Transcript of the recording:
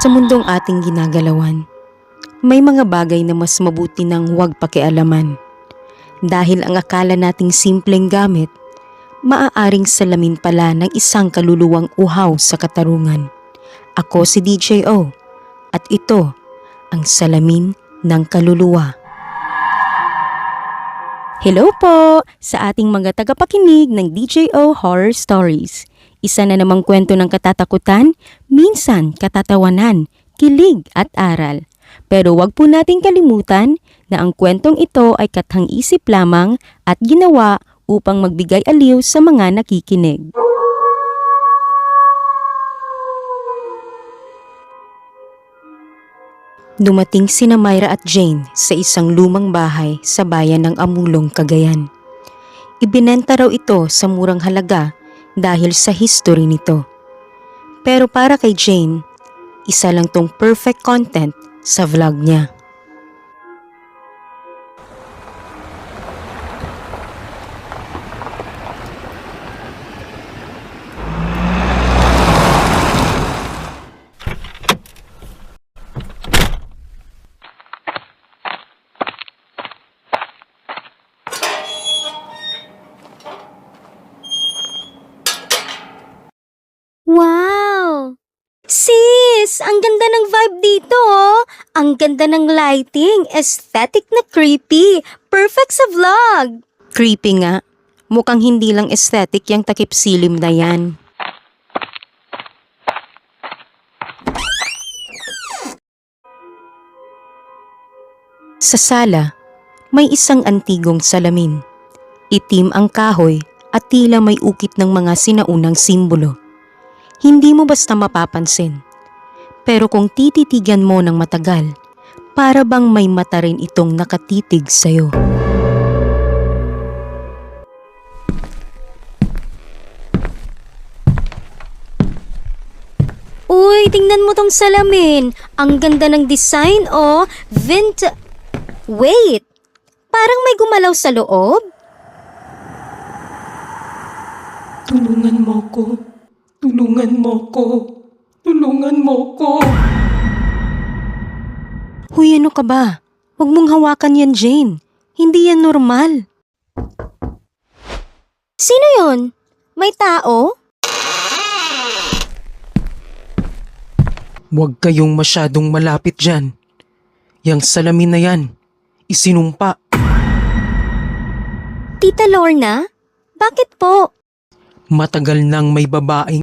Sa mundong ating ginagalawan, may mga bagay na mas mabuti ng huwag pakialaman. Dahil ang akala nating simpleng gamit, maaaring salamin pala ng isang kaluluwang uhaw sa katarungan. Ako si DJ O at ito ang salamin ng kaluluwa. Hello po sa ating mga tagapakinig ng DJO Horror Stories. Isa na namang kwento ng katatakutan, minsan katatawanan, kilig at aral. Pero wag po nating kalimutan na ang kwentong ito ay kathang isip lamang at ginawa upang magbigay aliw sa mga nakikinig. Dumating sina Myra at Jane sa isang lumang bahay sa bayan ng Amulong, Cagayan. Ibinenta raw ito sa murang halaga dahil sa history nito. Pero para kay Jane, isa lang tong perfect content sa vlog niya. Wow! Sis, ang ganda ng vibe dito oh. Ang ganda ng lighting, aesthetic na creepy. Perfect sa vlog. Creepy nga. Mukhang hindi lang aesthetic yung takip silim na yan. Sa sala, may isang antigong salamin. Itim ang kahoy at tila may ukit ng mga sinaunang simbolo. Hindi mo basta mapapansin. Pero kung tititigan mo ng matagal, para bang may mata rin itong nakatitig sa'yo. Uy, tingnan mo tong salamin. Ang ganda ng design oh. Vint... Wait! Parang may gumalaw sa loob. Tulungan mo ko. Tulungan mo ko. Tulungan mo ko. Huy, ano ka ba? Huwag mong hawakan yan, Jane. Hindi yan normal. Sino yon? May tao? Huwag kayong masyadong malapit dyan. Yang salamin na yan, isinumpa. Tita Lorna? Bakit po? Matagal nang may babaeng